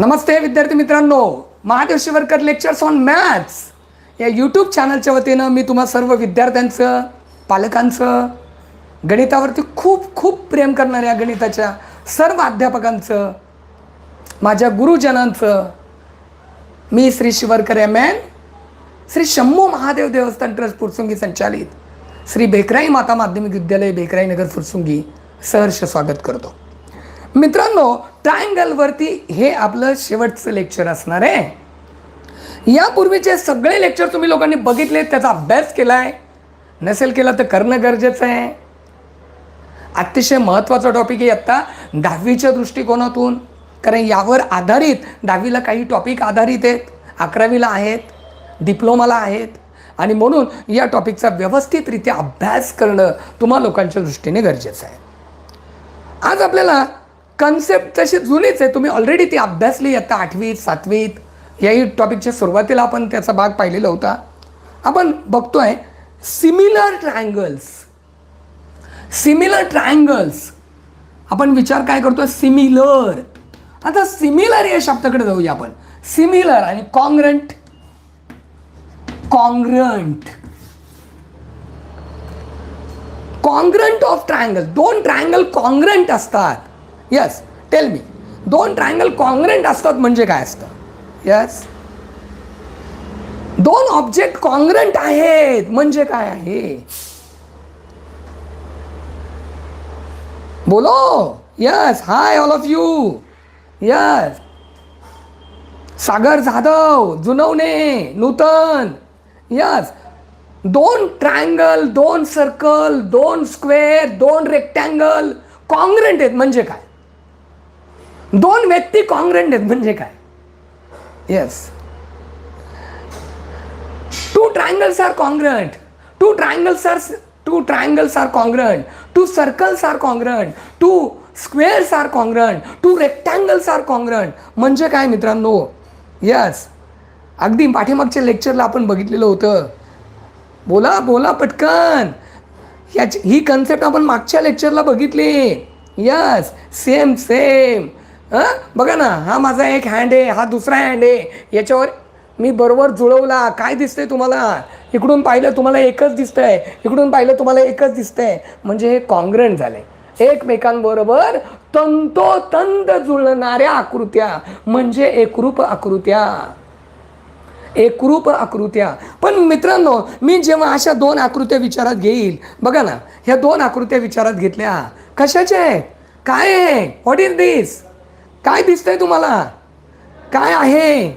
नमस्ते विद्यार्थी मित्रांनो Mahadev Shivarkar lectures on maths या यूट्यूब चॅनलच्या वतीनं मी तुम्हा सर्व विद्यार्थ्यांचं पालकांचं गणितावरती खूप खूप प्रेम करणाऱ्या गणिताच्या सर्व अध्यापकांचं माझ्या गुरुजनांचं मी Shri Shivarkar M N Shri Shambhu Mahadev Devasthan trust Fursungi संचालित श्री बेकराई माता माध्यमिक विद्यालय बेकराई नगर फुरसुंगी सहर्ष स्वागत करतो मित्रांनो ट्रायंगलवरती हे आपलं शेवटचं लेक्चर असणार आहे यापूर्वीचे सगळे लेक्चर तुम्ही लोकांनी बघितले त्याचा अभ्यास केला आहे नसेल केला तर करणं गरजेचं आहे अतिशय महत्त्वाचा टॉपिक आहे आत्ता दहावीच्या दृष्टिकोनातून कारण यावर आधारित दहावीला काही टॉपिक आधारित आहेत अकरावीला आहेत डिप्लोमाला आहेत आणि म्हणून या टॉपिकचा व्यवस्थितरित्या अभ्यास करणं तुम्हा लोकांच्या दृष्टीने गरजेचं आहे आज आपल्याला कन्सेप्ट तशी जुनीच आहे तुम्ही ऑलरेडी ती अभ्यासली आता आठवीत सातवीत याही टॉपिकच्या सुरुवातीला आपण त्याचा भाग पाहिलेला होता आपण बघतोय सिमिलर ट्रायंगल्स सिमिलर ट्रायंगल्स आपण विचार काय करतो सिमिलर आता सिमिलर या शब्दाकडे जाऊया आपण सिमिलर आणि congruent congruent congruent of triangle दोन ट्रायंगल कॉंग्रंट असतात यस टेल मी दोन ट्रायंगल कॉन्ग्रेंट असतात म्हणजे काय असतं येस दोन ऑब्जेक्ट कॉन्ग्रंट आहेत म्हणजे काय आहे बोलो yes hi all of you yes Sagar Jadhav Junawane Nutan yes दोन ट्रायंगल दोन सर्कल दोन स्क्वेअर दोन रेक्टँगल कॉन्ग्रंट आहेत म्हणजे काय दोन व्यक्ती कॉंग्रेंट आहेत म्हणजे काय yes two triangles are congruent two triangles are two triangles are congruent two circles are congruent two squares are congruent two rectangles are congruent म्हणजे काय मित्रांनो यस अगदी पाठीमागच्या लेक्चरला आपण बघितलेलं होतं बोला बोला पटकन याची ही कन्सेप्ट आपण मागच्या लेक्चरला बघितली यस सेम सेम हां बघा ना हा माझा एक हँड आहे हा दुसरा हँड आहे याच्यावर मी बरोबर जुळवला काय दिसतंय तुम्हाला इकडून पाहिलं तुम्हाला एकच दिसतंय आहे इकडून पाहिलं तुम्हाला एकच दिसतंय आहे म्हणजे हे कॉन्ग्रंट झाले एकमेकांबरोबर तंतोतंत जुळणाऱ्या आकृत्या म्हणजे एकरूप आकृत्या एकरूप आकृत्या पण मित्रांनो मी जेव्हा अशा दोन आकृत्या विचारात घेईल बघा ना ह्या दोन आकृत्या विचारात घेतल्या कशाच्या आहेत काय आहे व्हॉट इज दिस काय दिसतंय तुम्हाला काय आहे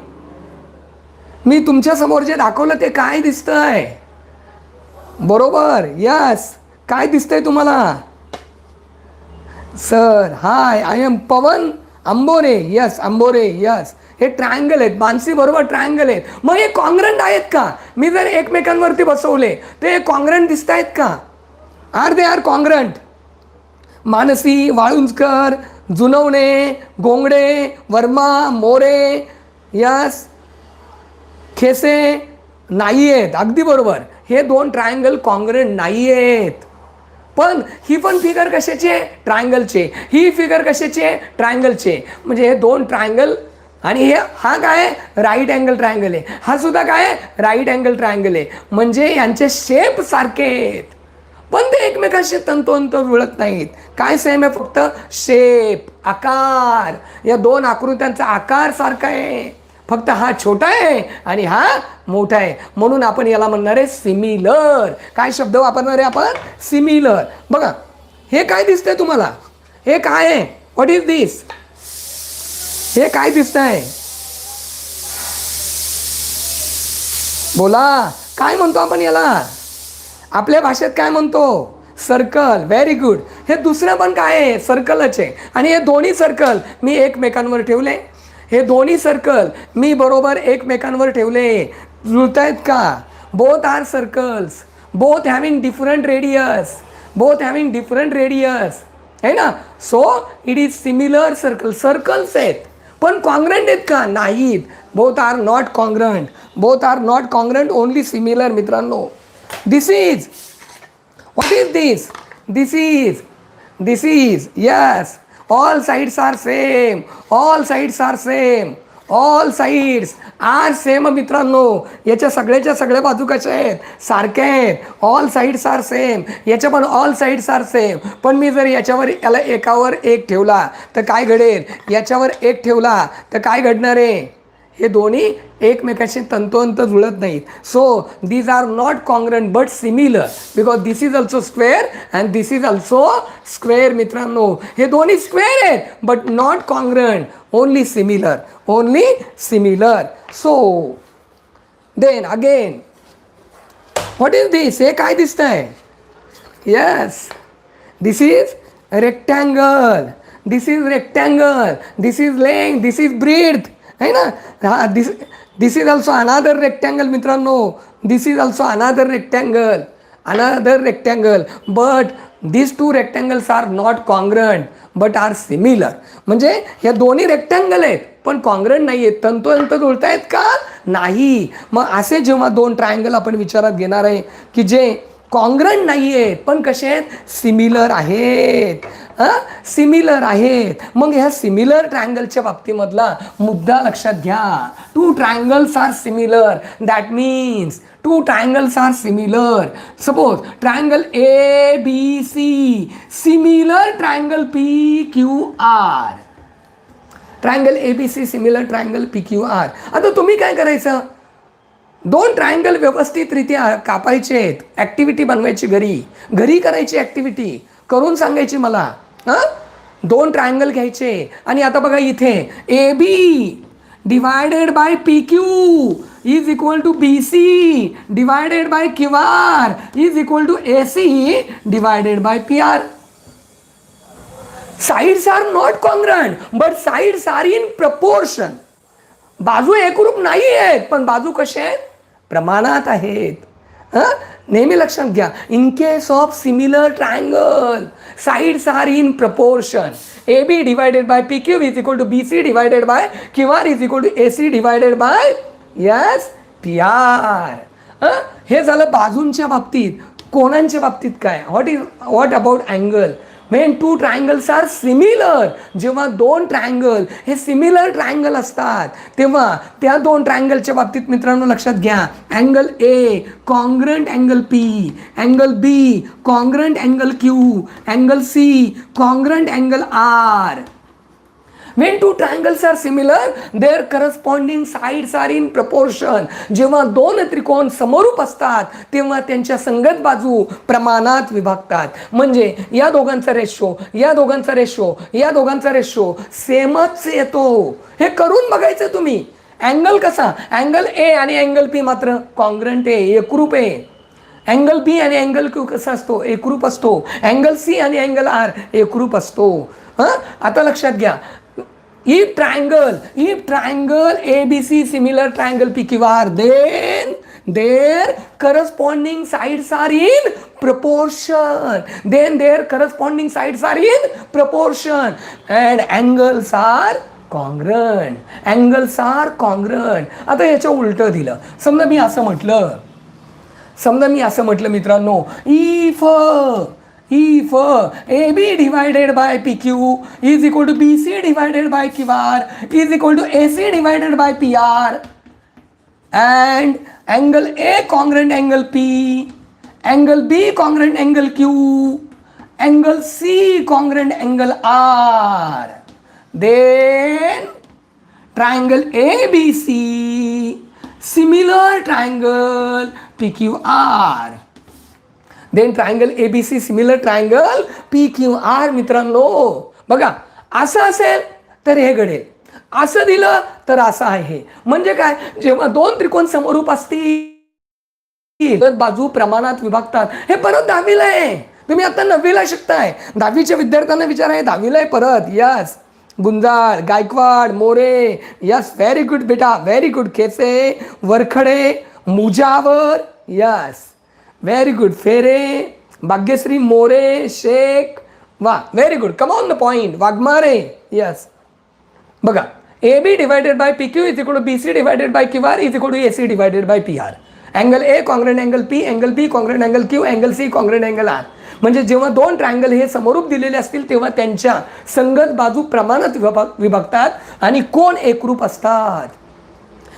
मी तुमच्यासमोर जे दाखवलं ते काय दिसतंय बरोबर यस काय दिसतंय तुम्हाला sir hi I am Pavan Ambore yes Ambore yes हे ट्रायंगल आहेत मानसी बरोबर ट्रायंगल आहेत मग हे कॉंग्रंट आहेत का मी जर एकमेकांवरती बसवले ते कॉंग्रंट दिसत आहेत का are they are congruent Mansi Walunjkar Junawane Gongade Verma More या खेसे नाही आहेत अगदी बरोबर हे दोन ट्रायंगल काँग्रेट नाही आहेत पण ही पण फिगर कशाची आहे ट्रायंगलचे ही फिगर कशाची आहे ट्रायंगलचे म्हणजे हे दोन ट्रायंगल आणि हे हा काय आहे राईट अँगल ट्रायंगल आहे हा सुद्धा काय आहे राईट अँगल ट्रायंगल आहे म्हणजे यांचे शेप सारखे आहेत पण ते एकमेकांशी तंतोतंत जुळत नाहीत काय सेम आहे फक्त शेप आकार या दोन आकृत्यांचा आकार सारखा आहे फक्त हा छोटा आहे आणि हा मोठा आहे म्हणून आपण याला म्हणणार आहे सिमिलर काय शब्द वापरणार आहे आपण सिमिलर बघा हे काय दिसतंय तुम्हाला हे काय आहे व्हॉट इज दिस हे काय दिसत आहे बोला काय म्हणतो आपण याला आपल्या भाषेत काय म्हणतो सर्कल व्हेरी गुड हे दुसरं पण काय आहे सर्कलच आहे आणि हे दोन्ही सर्कल मी एकमेकांवर ठेवले हे दोन्ही सर्कल मी बरोबर एकमेकांवर ठेवले जुळत आहेत का both are circles both having different radius both having different radius आहे ना so it is similar circle circles आहेत पण कॉन्ग्रंट आहेत का नाहीत both are not congruent both are not congruent only similar मित्रांनो this is what is this this is this is yes all sides are same all sides are same all sides are same मित्रांनो याच्या सगळ्याच्या सगळ्या बाजू कशा आहेत सारख्या आहेत ऑल साईड्स आर सेम याच्या पण ऑल साईड्स आर सेम पण मी जर याच्यावर याला एकावर एक ठेवला तर काय घडेल याच्यावर एक ठेवला तर काय घडणार आहे हे दोन्ही एकमेकाशी तंतोतंत जुळत नाहीत so these are not congruent but similar because this is also square and this is also square मित्रांनो हे दोन्ही स्क्वेअर आहेत but not congruent only similar only similar so then again what is this हे काय दिसत आहे yes this is rectangle this is rectangle this is length this is breadth आहे ना this this is also another rectangle मित्रांनो this is also another rectangle another rectangle but this two rectangles are not congruent but are similar म्हणजे या दोन्ही rectangle आहेत पण congruent नाही आहेत तंतोतंत जुळत आहेत का नाही मग असे जेव्हा दोन ट्रायंगल आपण विचारात घेणार आहे की जे कॉन्ग्रंट नाही आहेत पण कसे आहेत सिमिलर आहेत हां सिमिलर आहेत मग ह्या सिमिलर ट्रायंगलच्या बाबतीमधला मुद्दा लक्षात घ्या two triangles are similar that means two triangles are similar suppose triangle A B C similar triangle P Q R triangle A B C similar triangle P Q R आता तुम्ही काय करायचं दोन ट्रायंगल व्यवस्थित व्यवस्थितरित्या कापायचे आहेत ऍक्टिव्हिटी बनवायची घरी घरी करायची ऍक्टिव्हिटी करून सांगायची मला हां दोन ट्रायंगल घ्यायचे आणि आता बघा इथे A B divided by P Q is equal to B C divided by Q R is equal to A C divided by P R sides are not congruent but sides are in proportion बाजू एकरूप नाही आहेत पण बाजू कसे आहेत प्रमाणात आहेत हां नेहमी लक्षात घ्या in case of similar triangle sides are in proportion A B divided by P Q is equal to B C divided by Q R is equal to A C divided by yes P R हे झालं बाजूंच्या बाबतीत कोणांच्या बाबतीत काय what is what about angle when two triangles are similar जेव्हा दोन triangle हे सिमिलर ट्रायंगल असतात तेव्हा त्या दोन ट्रायंगलच्या बाबतीत मित्रांनो लक्षात घ्या angle A congruent angle P angle B congruent angle Q angle C congruent angle R when two triangles are similar their corresponding sides are in proportion जेव्हा दोन त्रिकोण समरूप असतात तेव्हा त्यांच्या संगत बाजू प्रमाणात विभागतात म्हणजे या दोघांचा रेशो या दोघांचा रेशो या दोघांचा रेशो सेमच येतो हे करून बघायचं तुम्ही अँगल कसा अँगल ए आणि अँगल पी मात्र कॉन्ग्रंट ए एकरूप ए अँगल बी आणि अँगल क्यू कसा असतो एकरूप असतो अँगल सी आणि अँगल आर एकरूप असतो हां आता लक्षात घ्या if triangle if triangle A B C similar triangle P Q R then their corresponding sides are in proportion then their corresponding sides are in proportion and angles are congruent angles are congruent आता याच्या उलटं दिलं समजा मी असं म्हटलं समजा मी असं म्हटलं मित्रांनो if If AB divided by PQ is equal to BC divided by QR is equal to AC divided by PR, and angle A congruent angle P, angle B congruent angle Q, angle C congruent angle R, then triangle ABC similar triangle PQR then triangle A B C similar triangle P Q R मित्रांनो बघा असं असेल तर हे घडेल असं दिलं तर असं आहे म्हणजे काय जेव्हा दोन त्रिकोण समरूप असतील बाजू प्रमाणात विभागतात हे परत दहावीला आहे तुम्ही आता नववीला शकताय दहावीच्या विद्यार्थ्यांना विचार आहे दहावीला आहे परत yes Gunjal Gaikwad More yes very good बेटा very good Kheche Varkhade Mujawar yes very good Phere Bhagyashree More Sheikh वा very good come on the point Waghmare yes बघा A B divided by P Q इथे equal B C divided by Q R इथे equal A C divided by P R angle A congruent angle P angle B congruent angle Q angle C congruent angle R म्हणजे जेव्हा दोन triangle हे समोरूप दिलेले असतील तेव्हा त्यांच्या संगत बाजू प्रमाणात विभाग विभागतात आणि कोण एकरूप असतात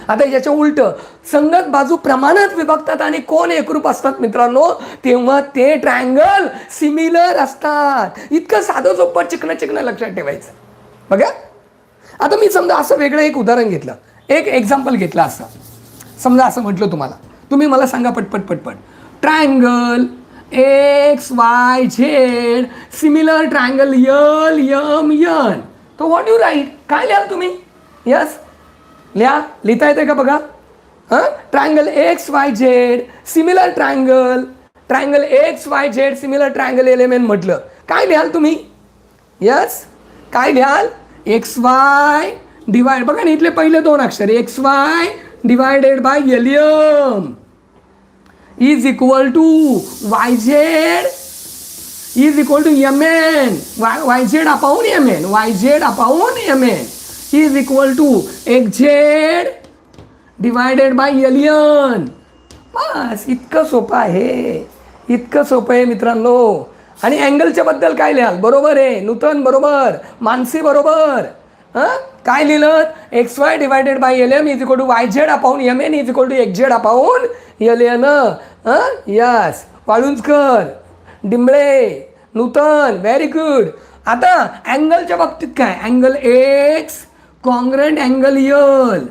आता याच्या उलट संगत बाजू प्रमाणात विभागतात आणि कोण एकरूप असतात मित्रांनो तेव्हा ते ट्रायंगल सिमिलर असतात इतकं साधं सोपं चिकन चिकन लक्षात ठेवायचं बघा आता मी समजा असं वेगळं एक उदाहरण घेतलं एक एक्झाम्पल घेतलं असं समजा असं म्हटलं तुम्हाला तुम्ही मला सांगा पटपट पटपट triangle X Y Z similar triangle L M N तो व्हॉट यू राईट काय लिहाल तुम्ही यस लिया लिहिता है का बगा हाँ triangle X Y Z similar triangle triangle X Y Z similar triangle L M N मटल काय लिहाल तुम्ही यस काय लिहाल एक्स वाय डिवाइड बघा ना इथले पहिले दोन अक्षर X Y divided by L M is equal to Y Z is equal to M N Y Y Z upon M N Y Z upon M N is equal to to एक Z divided by L N बस इतकं सोपं आहे इतकं सोपं आहे मित्रांनो आणि अँगलच्या बद्दल काय लिहाल बरोबर आहे नूतन बरोबर मानसी बरोबर हां काय लिहिलं X Y divided by L M is equal to Y Z upon M N is equal to X Z upon L N yes Walunjkar Dimble Nutan very good आता अँगलच्या बाबतीत काय angle X congruent angle L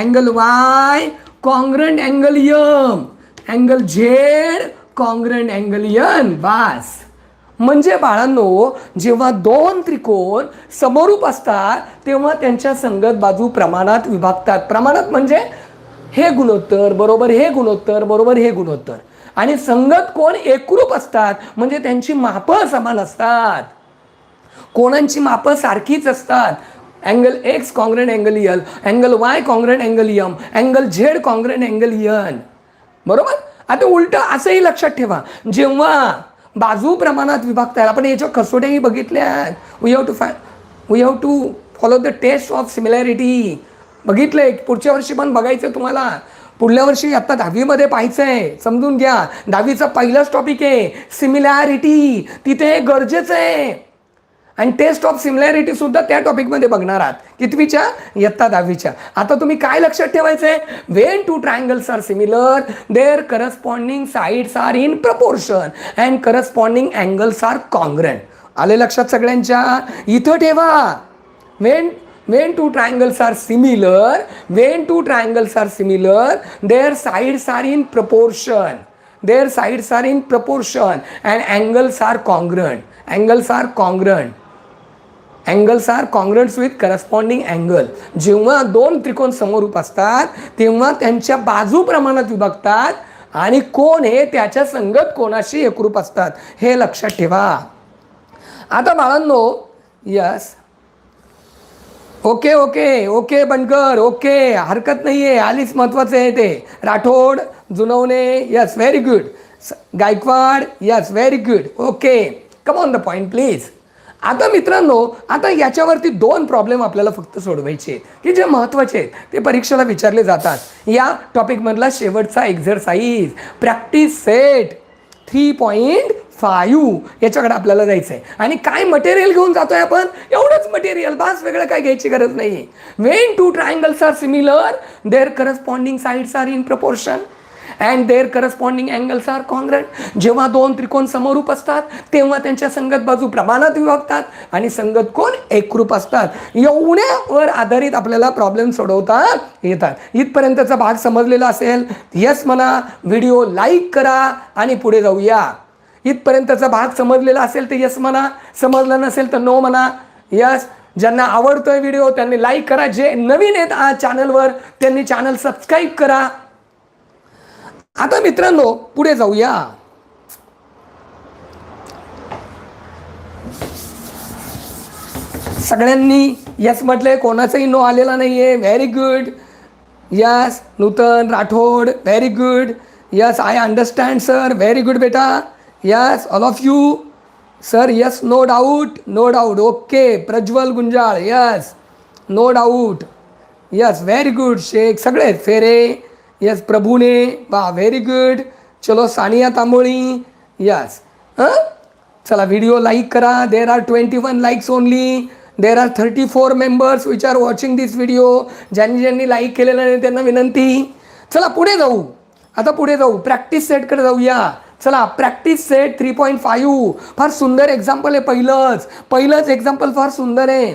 angle Y congruent angle M angle Z congruent angle N बास म्हणजे बाळांनो जेव्हा दोन त्रिकोण समरूप असतात तेव्हा त्यांच्या संगत बाजू प्रमाणात विभागतात प्रमाणात म्हणजे हे गुणोत्तर बरोबर हे गुणोत्तर बरोबर हे गुणोत्तर आणि संगत कोण एकरूप असतात म्हणजे त्यांची माप समान असतात कोणांची माप सारखीच असतात angle X congruent angle L angle Y congruent angle M angle Z congruent angle N बरोबर आता उलट असंही लक्षात ठेवा जेव्हा बाजू प्रमाणात विभागता आपण याच्या कसोट्याही बघितल्या आहेत we have to five we have to follow the test of similarity बघितले पुढच्या वर्षी पण बघायचं तुम्हाला पुढल्या वर्षी आत्ता दहावीमध्ये पाहायचं आहे समजून घ्या दहावीचा पहिलाच टॉपिक आहे सिमिलॅरिटी तिथे गरजेचं आहे आणि टेस्ट ऑफ सिमिलॅरिटी सुद्धा त्या टॉपिकमध्ये बघणार आहात कितवीच्या इयत्ता दहावीच्या आता तुम्ही काय लक्षात ठेवायचं आहे when two triangles are similar their corresponding sides are in proportion and corresponding angles are congruent आले लक्षात सगळ्यांच्या इथं ठेवा when when two triangles are similar when two triangles are similar their sides are in proportion their sides are in proportion and angles are congruent angles are congruent angles are congruent with corresponding angle जेव्हा दोन त्रिकोण समोरूप असतात तेव्हा त्यांच्या बाजू प्रमाणात विभागतात आणि कोण हे त्याच्या संगत कोणाशी एकरूप असतात हे लक्षात ठेवा आता बाळांनो yes okay okay okay Bankar okay हरकत नाही आहे आलीच महत्त्वाचं आहे ते Rathod Junwane yes very good Gaikwad yes very good okay come on the point please आता मित्रांनो आता याच्यावरती दोन प्रॉब्लेम आपल्याला फक्त सोडवायचे आहेत की जे महत्त्वाचे आहेत ते परीक्षेला विचारले जातात या टॉपिकमधला शेवटचा exercise practice set three point five याच्याकडे आपल्याला जायचं आहे आणि काय मटेरियल घेऊन जातोय आपण एवढंच मटेरियल बास वेगळं काय घ्यायची गरज नाही when two triangles are similar their corresponding sides are in proportion and their corresponding angles are congruent जेव्हा दोन त्रिकोण समरूप असतात तेव्हा त्यांच्या संगत बाजू प्रमाणात विभागतात आणि संगत कोण एकरूप असतात एवढ्यावर आधारित आपल्याला प्रॉब्लेम सोडवता येतात इथपर्यंतचा भाग समजलेला असेल यस म्हणा व्हिडिओ लाईक करा आणि पुढे जाऊया इथपर्यंतचा भाग समजलेला असेल तर यस म्हणा समजला नसेल तर नो म्हणा यस ज्यांना आवडतोय व्हिडिओ त्यांनी लाईक करा जे नवीन आहेत आज चॅनलवर त्यांनी चॅनल सबस्क्राईब करा आता मित्रांनो पुढे जाऊया सगळ्यांनी यस म्हटलंय कोणाचाही नो आलेला नाहीये आहे very good yes Nutan Rathod very good yes I understand sir very good बेटा yes all of you sir yes no doubt no doubt okay Prajwal Gunjal yes no doubt yes very good Shaikh सगळे फेरे yes प्रभूने वा very good चलो Sania Tamboli yes हां चला video like करा there are twenty one likes only there are thirty four members which are watching this video ज्यांनी ज्यांनी like केलेलं नाही त्यांना विनंती चला पुढे जाऊ आता पुढे जाऊ प्रॅक्टिस सेटकडे जाऊया चला practice set three point five फार सुंदर एक्झाम्पल आहे पहिलंच पहिलंच एक्झाम्पल फार सुंदर आहे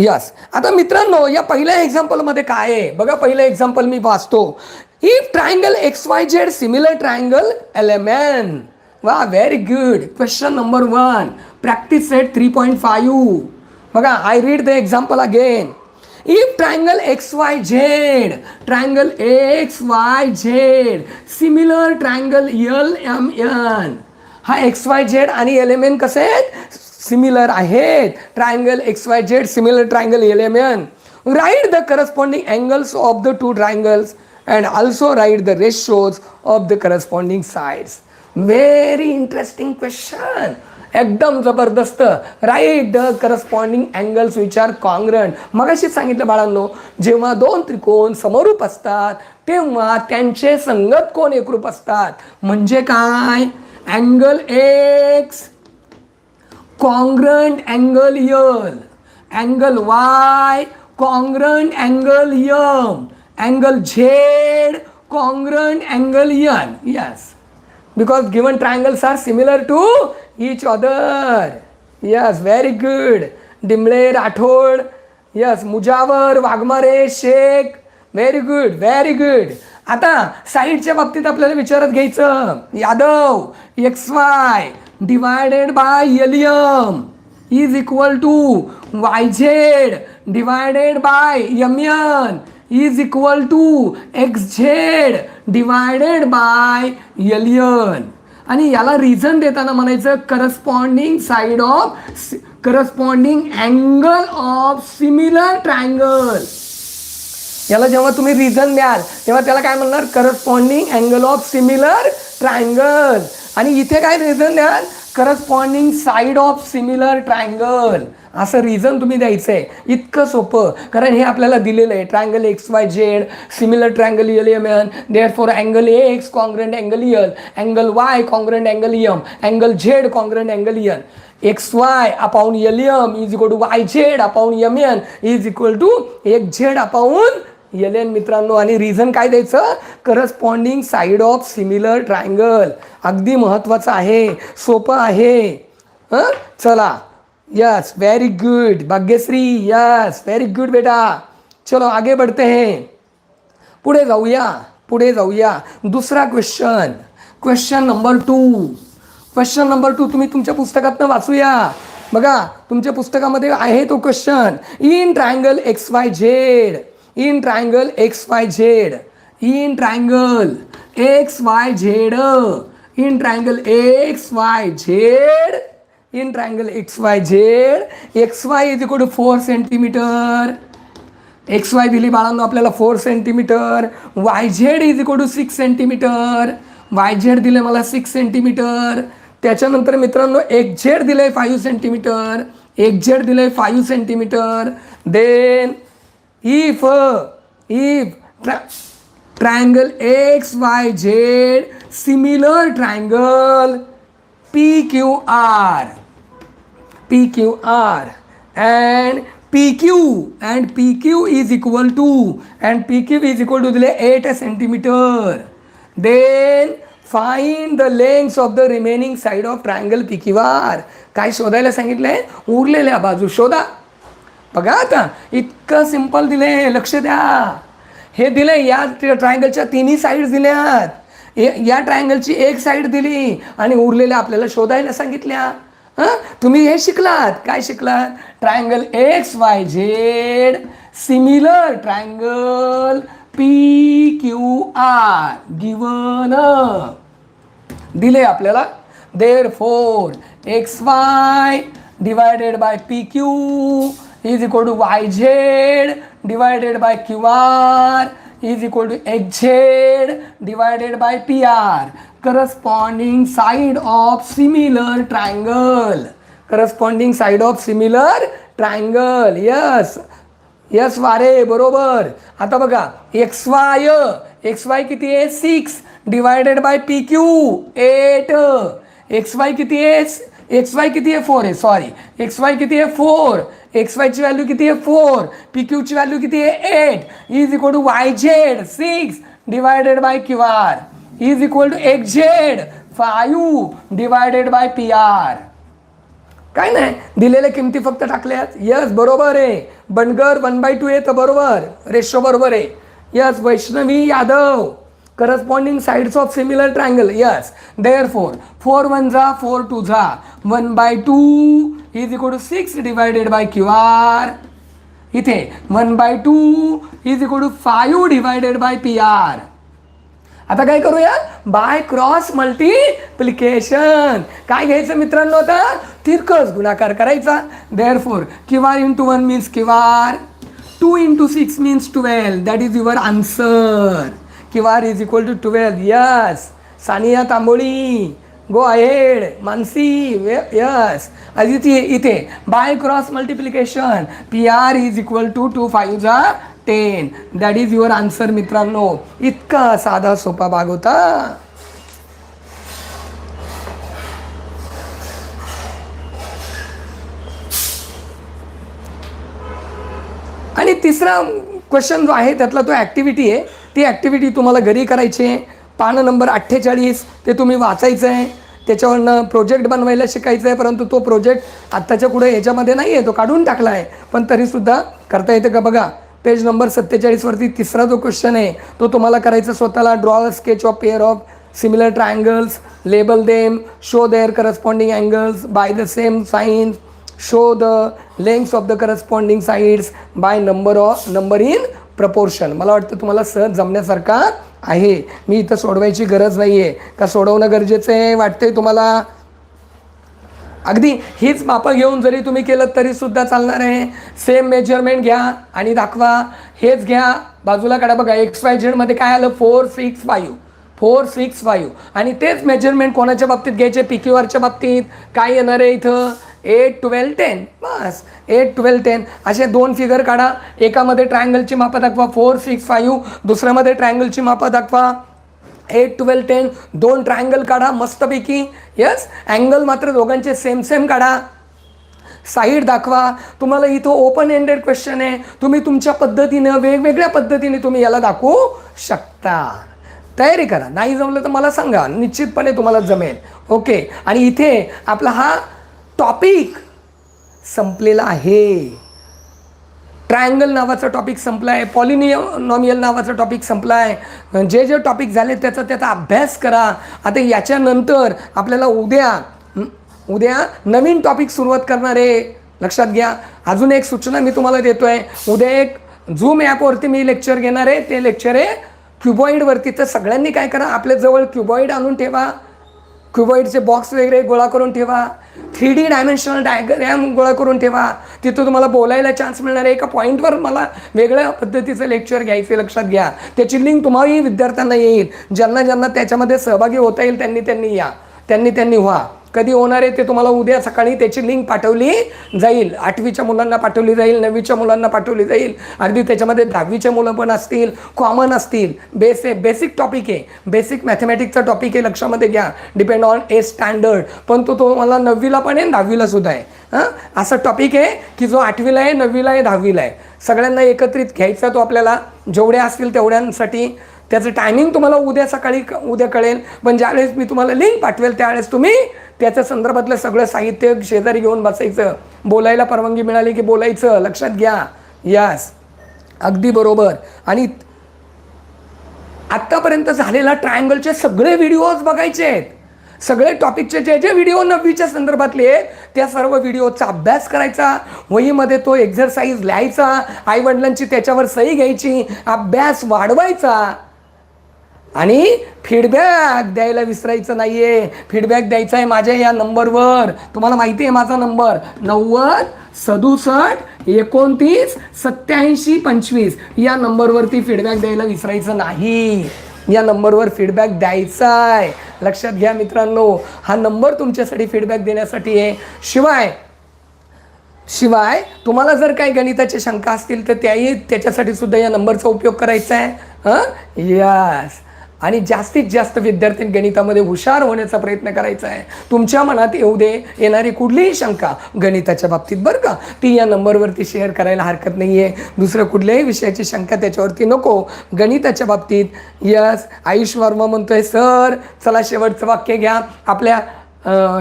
यस आता मित्रांनो या पहिल्या एक्झाम्पलमध्ये काय आहे बघा पहिलं एक्झाम्पल मी वाचतो if triangle X Y Z similar triangle L M N वा very good question number one practice set three point five बघा I read the example again if triangle X Y Z triangle X Y Z similar triangle L M N हा X Y Z आणि L M N कसे आहेत similar आहेत triangle X Y Z similar triangle L M N write the corresponding angles of the two triangles and also write the ratios of the corresponding sides very interesting question एकदम जबरदस्त write the corresponding angles which are congruent मगाशीच सांगितलं बाळांनो जेव्हा दोन त्रिकोण समरूप असतात तेव्हा त्यांचे संगत कोण एकरूप असतात म्हणजे काय angle X congruent angle N angle Y congruent angle M angle Z congruent angle N yes because given triangles are similar to each other yes very good Dimle Rathod yes Mujawar Waghmare Shaikh very good very good आता साईडच्या बाबतीत आपल्याला विचारात घ्यायचं Yadav X Y divided by L M is equal to Y Z divided by M N is equal to X Z divided by L N आणि याला reason देताना म्हणायचं corresponding side of corresponding angle of similar triangle याला जेव्हा तुम्ही reason द्याल तेव्हा त्याला काय म्हणणार corresponding angle of similar triangle आणि इथे काय रिझन द्याल corresponding side of similar triangle असं रिझन तुम्ही द्यायचं आहे इतकं सोपं कारण हे आपल्याला दिलेलं आहे triangle X Y Z similar triangle L M N therefore angle A X congruent angle angle Y congruent angle M angle Z congruent angle N X Y upon L is equal to Y Z upon M N is equal to X Z upon L N मित्रांनो आणि reason काय द्यायचं corresponding side of similar triangle अगदी महत्त्वाचं आहे सोपं आहे हं चला yes very good Bhagyashree yes very good बेटा चलो आगे बढ़ते हे पुढे जाऊया पुढे जाऊया दुसरा question question number two question number two तुम्ही तुमच्या पुस्तकातनं वाचूया बघा तुमच्या पुस्तकामध्ये आहे तो question in triangle X Y Z in triangle X Y Z in triangle X Y Z in triangle X Y Z in triangle X Y Z X Y is equal to four centimeter X Y दिली बाळांनो आपल्याला four centimeter Y Z is equal to six centimeter Y Z दिले मला six centimetre त्याच्यानंतर मित्रांनो एक Z दिलं आहे फाईव्ह सेंटीमीटर एक झेड दिलं आहे five centimeter then if if triangle X Y Z similar triangle P Q R P Q R and P Q and P Q is equal to and P Q is equal to दिले eight centimeter then find the lengths of the remaining side of triangle P Q R काय शोधायला सांगितलं आहे उरलेल्या बाजू शोधा बघा आता इतकं सिम्पल दिले लक्ष द्या हे दिले या ट्रायंगलच्या तिन्ही साईड्स दिल्यात या ट्रायंगलची एक साईड दिली आणि उरलेल्या आपल्याला शोधायला सांगितल्या हां तुम्ही हे शिकलात काय शिकलात triangle X Y Z similar triangle P Q R given दिले आपल्याला therefore X Y divided by P Q is equal to Y Z divided by Q R is equal to X Z divided by P R corresponding side of similar triangle corresponding side of similar triangle yes yes वारे बरोबर आता बघा X Y X Y किती आहे six divided by P Q eight X Y किती आहे X Y किती आहे फोर आहे सॉरी एक्स वाय किती आहे फोर एक्स वायची व्हॅल्यू किती आहे फोर पी क्यूची व्हॅल्यू किती आहे eight is equal to Y Z six divided by Q R is equal to X Z five divided by P R काय नाही दिलेल्या किमती फक्त टाकल्यात यस बरोबर आहे बनगर वन बाय टू तर बरोबर रेशो बरोबर आहे yes Vaishnavi Yadav corresponding sides of similar triangle yes therefore four one झा फोर टू झा one by two is equal to six divided by Q R इथे one by two is equal to five divided by P R आता काय करूया by cross multiplication काय घ्यायचं मित्रांनो आता तिरकस गुणाकार करायचा therefore Q R into one means Q R two into six means twelve that is your answer की वार is equal to twelve yes Sania Tamboli go ahead Mansi yes Ajiti इथे by cross multiplication P R is equal to two five झा ten that is your answer मित्रांनो इतका साधा सोपा भाग होता आणि तिसरा क्वेश्चन जो आहे त्यातला तो ॲक्टिव्हिटी आहे ती ॲक्टिव्हिटी तुम्हाला घरी करायची आहे पानं नंबर अठ्ठेचाळीस ते तुम्ही वाचायचं आहे त्याच्यावरनं प्रोजेक्ट बनवायला शिकायचं आहे परंतु तो प्रोजेक्ट आत्ताच्या पुढे याच्यामध्ये नाही आहे तो काढून टाकला आहे पण तरीसुद्धा करता येतं का बघा पेज नंबर सत्तेचाळीसवरती तिसरा जो क्वेश्चन आहे तो तुम्हाला करायचा स्वतःला draw sketch of pair of similar triangles label them show their corresponding angles by the same signs show the lengths of the corresponding sides by number of number in proportion मला वाटतं तुम्हाला सहज जमण्यासारखा आहे मी इथं सोडवायची गरज नाहीये का सोडवणं गरजेचं आहे वाटतंय तुम्हाला अगदी हीच मापं घेऊन जरी तुम्ही केलं तरी सुद्धा चालणार आहे सेम मेजरमेंट घ्या आणि दाखवा हेच घ्या बाजूला काढा बघा एक्स वाय मध्ये काय आलं four six five four six five आणि तेच मेजरमेंट कोणाच्या बाबतीत घ्यायचे पी क्यू आरच्या बाबतीत काय येणार आहे इथं एट ट्वेल्व टेन बस एट ट्वेल्व टेन असे दोन फिगर काढा एकामध्ये ट्रायंगलची मापं दाखवा फोर सिक्स फाईव्ह दुसऱ्यामध्ये ट्रायंगलची मापं दाखवा एट ट्वेल्व टेन दोन ट्रायंगल काढा मस्तपैकी यस अँगल मात्र दोघांचे सेम सेम काढा साईड दाखवा तुम्हाला इथं ओपन एंडेड क्वेश्चन आहे तुम्ही तुमच्या पद्धतीनं वेगवेगळ्या पद्धतीने तुम्ही याला दाखवू शकता तयारी करा नाही जमलं तर मला सांगा निश्चितपणे तुम्हाला जमेल ओके आणि इथे आपला हा टॉपिक संपलेला आहे ट्रायंगल नावाचा टॉपिक संपला आहे पॉलिनियम नावाचा टॉपिक संपला आहे जे जे टॉपिक झाले त्याचा त्याचा अभ्यास करा आता याच्यानंतर आपल्याला उद्या उद्या नवीन टॉपिक सुरुवात करणार आहे लक्षात घ्या अजून एक सूचना मी तुम्हाला देतो आहे उद्या एक झूम ॲपवरती मी लेक्चर घेणार आहे ते लेक्चर आहे क्युबॉईडवरती तर सगळ्यांनी काय करा आपल्या जवळ क्युबॉईड आणून ठेवा क्युबॉईडचे बॉक्स वगैरे गोळा करून ठेवा थ्री डी डायमेन्शनल डायग्रॅम गोळा करून ठेवा तिथं तुम्हाला बोलायला चान्स मिळणार आहे एका पॉईंटवर मला वेगळ्या पद्धतीचं लेक्चर घ्यायचे लक्षात घ्या त्याची लिंक तुम्हालाही विद्यार्थ्यांना येईल ज्यांना ज्यांना त्याच्यामध्ये सहभागी होता येईल त्यांनी त्यांनी या त्यांनी त्यांनी व्हा कधी होणार आहे ते तुम्हाला उद्या सकाळी त्याची लिंक पाठवली जाईल आठवीच्या मुलांना पाठवली जाईल नववीच्या मुलांना पाठवली जाईल अगदी त्याच्यामध्ये दहावीचे मुलं पण असतील कॉमन असतील बेस बेसिक टॉपिक आहे बेसिक मॅथमॅटिक्सचा टॉपिक आहे लक्षामध्ये घ्या डिपेंड ऑन ए स्टँडर्ड पण तो तुम्हाला नववीला पण आहे दहावीला सुद्धा आहे हां असा टॉपिक आहे की जो आठवीला आहे नववीला आहे दहावीला आहे सगळ्यांना एकत्रित घ्यायचा तो आपल्याला जेवढ्या असतील तेवढ्यांसाठी त्याचं टायमिंग तुम्हाला उद्या सकाळी उद्या कळेल पण ज्यावेळेस मी तुम्हाला लिंक पाठवेल त्यावेळेस तुम्ही त्याच्या संदर्भातलं सगळं साहित्य शेजारी घेऊन बसायचं बोलायला परवानगी मिळाली की बोलायचं लक्षात घ्या यास अगदी बरोबर आणि आत्तापर्यंत झालेला ट्रायंगलचे सगळे व्हिडिओज बघायचे आहेत सगळे टॉपिकचे जे जे व्हिडिओ नववीच्या संदर्भातले त्या सर्व व्हिडिओचा अभ्यास करायचा वहीमध्ये तो एक्झरसाईज लिहायचा आईवडिलांची त्याच्यावर सही घ्यायची अभ्यास वाढवायचा आणि फीडबॅक द्यायला विसरायचं नाहीये फीडबॅक द्यायचा आहे माझ्या या नंबरवर तुम्हाला माहिती आहे माझा नंबर नव्वद सदुसष्ट एकोणतीस सत्याऐंशी पंचवीस या नंबरवरती फीडबॅक द्यायला विसरायचं नाही या नंबरवर फीडबॅक द्यायचा आहे लक्षात घ्या मित्रांनो हा नंबर तुमच्यासाठी फीडबॅक देण्यासाठी आहे शिवाय शिवाय तुम्हाला जर काही गणिताच्या शंका असतील तर त्याही त्याच्यासाठी सुद्धा या नंबरचा उपयोग करायचा आहे हां यस आणि जास्तीत जास्त विद्यार्थी गणितामध्ये हुशार होण्याचा प्रयत्न करायचा आहे तुमच्या मनात येऊ दे येणारी कुठलीही शंका गणिताच्या बाबतीत बरं का ती या नंबरवरती शेअर करायला हरकत नाही आहे दुसरं कुठल्याही विषयाची शंका त्याच्यावरती नको गणिताच्या बाबतीत यस आयुष वर्मा म्हणतोय सर चला शेवटचं वाक्य घ्या आपल्या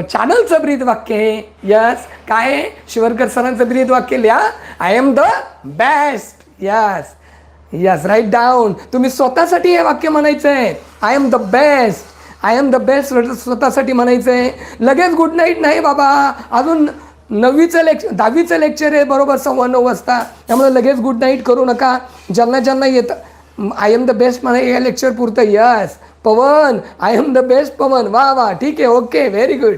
चॅनलचं ब्रीद वाक्य आहे यस काय शिवरकर सरांचं ब्रीद वाक्य लिहा I am the best yes yes write down तुम्ही स्वतःसाठी हे वाक्य म्हणायचं आहे I am the best I am the best स्वतःसाठी म्हणायचं आहे लगेच गुड नाईट नाही बाबा अजून नववीचं लेक्च दहावीचं लेक्चर आहे बरोबर सव्वा नऊ वाजता त्यामुळे लगेच गुड नाईट करू नका ज्यांना ज्यांना येतं आय एम द बेस्ट म्हणा या लेक्चर पुरतं yes Pawan I am the best Pawan वा वा ठीक आहे ओके व्हेरी गुड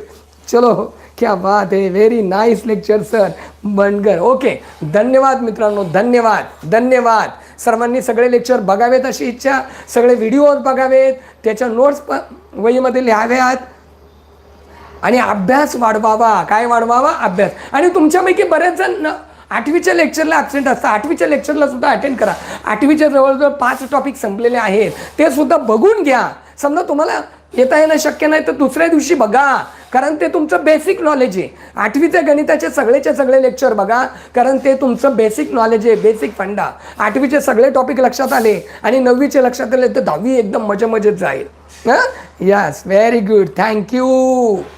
चलो क्या बात आहे very nice lecture sir Bangar okay धन्यवाद मित्रांनो धन्यवाद धन्यवाद सर्वांनी सगळे लेक्चर बघावेत अशी इच्छा सगळे व्हिडिओज बघावेत त्याच्या नोट्स प वहीमध्ये लिहाव्यात आणि अभ्यास वाढवावा काय वाढवावा अभ्यास आणि तुमच्यापैकी बरेच जण आठवीच्या लेक्चरला ॲबसेंट असतात आठवीच्या लेक्चरला सुद्धा अटेंड करा आठवीच्या जवळजवळ पाच टॉपिक संपलेले आहेत ते सुद्धा बघून घ्या समजा तुम्हाला येता येणं शक्य नाही तर दुसऱ्या दिवशी बघा कारण ते तुमचं बेसिक नॉलेज आहे आठवीच्या गणिताचे सगळेचे सगळे लेक्चर बघा कारण ते तुमचं बेसिक नॉलेज आहे बेसिक फंडा आठवीचे सगळे टॉपिक लक्षात आले आणि नववीचे लक्षात आले तर दहावी एकदम मजे मजेत जाईल हां यस व्हेरी गुड थँक्यू